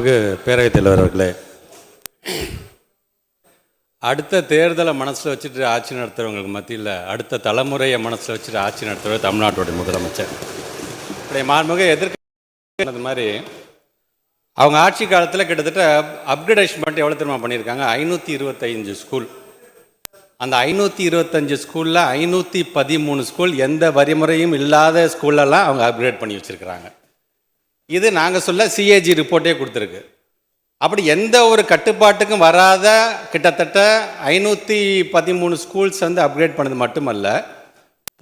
மாண்புமிகு பேரவைத் தலைவர் அவர்களே அடுத்த தேர்தலை மனசில் வச்சுட்டு ஆட்சி நடத்துகிறவங்களுக்கு மத்தியில் அடுத்த தலைமுறையை மனசில் வச்சுட்டு ஆட்சி நடத்துகிறவர் தமிழ்நாட்டுடைய முதலமைச்சர். இப்படி மாண்புமிகு எதிர்க்க மாதிரி அவங்க ஆட்சி காலத்தில் கிட்டத்தட்ட அப்கிரேடேஷன் பண்ணிட்டு எவ்வளோ தெரியுமா பண்ணியிருக்காங்க? ஐநூற்றி இருபத்தஞ்சு ஸ்கூல் அந்த ஐநூற்றி இருபத்தஞ்சு ஸ்கூலில் ஐநூற்றி பதிமூணு ஸ்கூல் எந்த வரிமுறையும் இல்லாத ஸ்கூல்லலாம் அவங்க அப்கிரேட் பண்ணி வச்சுருக்கிறாங்க. இது நாங்கள் சொல்ல சிஏஜி ரிப்போர்ட்டே கொடுத்துருக்கு. அப்படி எந்த ஒரு கட்டுப்பாட்டுக்கும் வராத கிட்டத்தட்ட ஐநூற்றி பதிமூணு ஸ்கூல்ஸ் வந்து அப்கிரேட் பண்ணது மட்டுமல்ல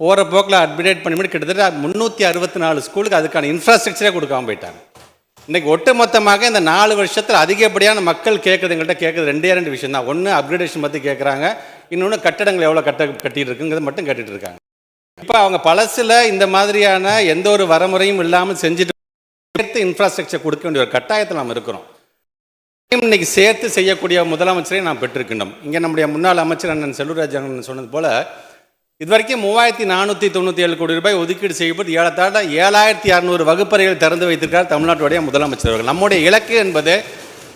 போகிற போக்கில் அப்கிரேட் பண்ணி கிட்டத்தட்ட முந்நூற்றி அறுபத்தி நாலு ஸ்கூலுக்கு அதுக்கான இன்ஃப்ராஸ்ட்ரக்சரே கொடுக்காம போயிட்டாங்க. இன்றைக்கி ஒட்டுமொத்தமாக இந்த நாலு வருஷத்தில் அதிகப்படியான மக்கள் கேட்குறது எங்கள்கிட்ட கேட்குறது ரெண்டே ரெண்டு விஷயம் தான். ஒன்று அப்கிரேடேஷன் பற்றி கேட்குறாங்க இன்னொன்று கட்டடங்கள் எவ்வளோ கட்ட கட்டிட்டு இருக்குங்கிறது மட்டும் கேட்டுட்டு இருக்காங்க. இப்போ அவங்க பழசில் இந்த மாதிரியான எந்த ஒரு வரமுறையும் இல்லாமல் செஞ்சுட்டு சேர்த்து இன்ஃப்ராஸ்ட்ரக்சர் கொடுக்க வேண்டிய ஒரு கட்டாயத்தில் நாம் இருக்கிறோம். இன்னைக்கு சேர்த்து செய்யக்கூடிய முதலமைச்சரை நாம் பெற்றிருக்கின்றோம். இங்கே நம்முடைய முன்னாள் அமைச்சர் அண்ணன் செல்லூராஜ் அண்ணன் சொன்னது போல இதுவரைக்கும் மூவாயிரத்தி நானூற்றி தொண்ணூற்றி ஏழு கோடி ரூபாய் ஒதுக்கீடு செய்யப்பட்டு ஏழத்தாட்ட ஏழாயிரத்தி அறநூறு வகுப்பறைகள் திறந்து வைத்திருக்கார் தமிழ்நாட்டுடைய முதலமைச்சர் அவர்கள். நம்முடைய இலக்கு என்பது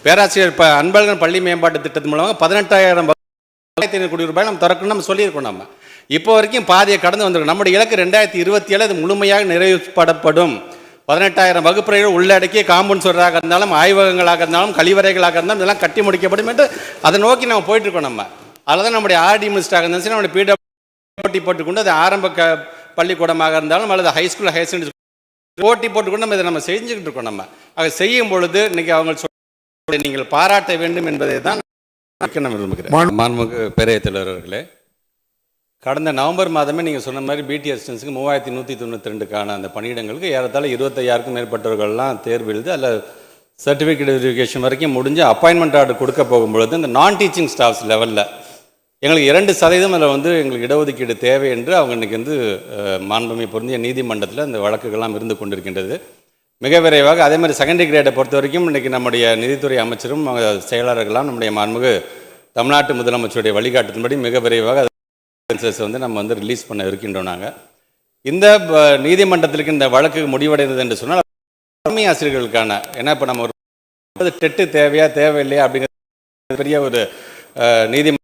பேராசிரியர் ப அன்பழகன் பள்ளி மேம்பாட்டு திட்டத்தின் மூலமாக பதினெட்டாயிரம் ஆயிரத்தி ஐநூறு கோடி ரூபாய் நம்ம திறக்கணும் நம்ம சொல்லியிருக்கோம் நம்ம. இப்போ வரைக்கும் பாதியை கடந்து வந்திருக்கோம். நம்முடைய இலக்கு ரெண்டாயிரத்தி இருபத்தி ஏழு அது முழுமையாக நிறைவேற்றப்படப்படும். பதினெட்டாயிரம் வகுப்பறைகள் உள்ளடக்கிய காம்பவுண்ட் சுவராக இருந்தாலும் ஆய்வகங்களாக இருந்தாலும் கழிவறைகளாக இருந்தாலும் இதெல்லாம் கட்டி முடிக்கப்படும் என்று அதை நோக்கி நம்ம போயிட்டு இருக்கோம் நம்ம. அதில் தான் நம்முடைய ஆர்டி மினிஸ்டராக இருந்தாலும் சரி நம்முடைய பிடபிள்யூ போட்டி போட்டுக்கொண்டு அது ஆரம்ப க பள்ளிக்கூடமாக இருந்தாலும் அல்லது ஹைஸ்கூல் ஹையர் செகண்டரி போட்டி போட்டுக்கொண்டு நம்ம இதை நம்ம செஞ்சுக்கிட்டு இருக்கோம் நம்ம. அதை செய்யும் பொழுது இன்னைக்கு அவங்க சொல்ல நீங்கள் பாராட்ட வேண்டும் என்பதை தான் நான் விரும்புகிறேன். மாண்புமிகு பேரவைத் தலைவர் அவர்களே கடந்த நவம்பர் மாதமே நீங்கள் சொன்ன மாதிரி பிடி அசிஸ்டன்ஸுக்கு மூவாயிரத்தி நூற்றி தொண்ணூற்றி ரெண்டுக்கான அந்த பணியிடங்களுக்கு ஏறத்தாழ இருபத்தையாயிரக்கும் மேற்பட்டவர்கள்லாம் தேர்வு எழுது அதில் சர்டிஃபிகேட் வெரிஃபிகேஷன் வரைக்கும் முடிஞ்சு அப்பாயின்மெண்ட் ஆர்டர் கொடுக்க போகும்பொழுது இந்த நான் டீச்சிங் ஸ்டாஃப்ஸ் லெவலில் எங்களுக்கு இரண்டு சதவீதம் அதில் வந்து எங்களுக்கு இடஒதுக்கீடு தேவை என்று அவங்க இன்றைக்கி வந்து மாண்புமை பொருந்திய நீதிமன்றத்தில் அந்த வழக்குகள்லாம் இருந்து கொண்டிருக்கின்றது. மிக விரைவாக அதே மாதிரி செகண்டரி கிரேடை பொறுத்த வரைக்கும் இன்றைக்கி நம்முடைய நிதித்துறை அமைச்சரும் அவங்க செயலாளர்கள்லாம் நம்முடைய மாண்புமிகு தமிழ்நாட்டு முதலமைச்சருடைய வழிகாட்டுதன்படி மிக விரைவாக எவிடன்சஸ் வந்து நம்ம வந்து ரிலீஸ் பண்ண இருக்கின்றோம் நாங்கள் இந்த ப- நீதிமன்றத்திற்கு இந்த வழக்கு முடிவடைந்தது என்று சொன்னால் தலைமை ஆசிரியர்களுக்கான ஏன்னா இப்போ நம்ம ஒரு டெட்டு தேவையா தேவையில்லையா அப்படிங்கிற பெரிய ஒரு நீதிமன்றம்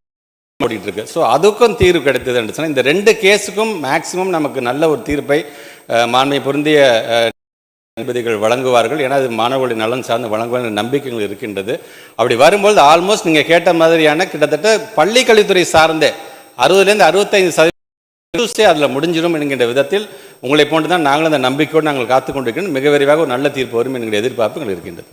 ஓடிட்டு இருக்கு ஸோ அதுக்கும் தீர்வு கிடைத்தது என்று சொன்னால் இந்த ரெண்டு கேஸுக்கும் மேக்சிமம் நமக்கு நல்ல ஒரு தீர்ப்பை மாண்மை பொருந்திய நீதிபதிகள் வழங்குவார்கள். ஏன்னா அது மாணவர்களின் நலன் சார்ந்து வழங்குவாங்க நம்பிக்கைகள் இருக்கின்றது. அப்படி வரும்போது ஆல்மோஸ்ட் நீங்கள் கேட்ட மாதிரியான கிட்டத்தட்ட பள்ளிக்கல்வித்துறை சார்ந்தே அறுபதுலேருந்து அறுபத்தைந்து சதவீதம் அதில் முடிஞ்சிடும் என்கின்ற விதத்தில் உங்களை போன்று தான் நாங்களும் அந்த நம்பிக்கையோடு நாங்கள் காத்து கொண்டிருக்கிறோம் மிக விரைவாக ஒரு நல்ல தீர்ப்பு வரும் என்கிற எதிர்பார்ப்புகள் இருக்கின்றது.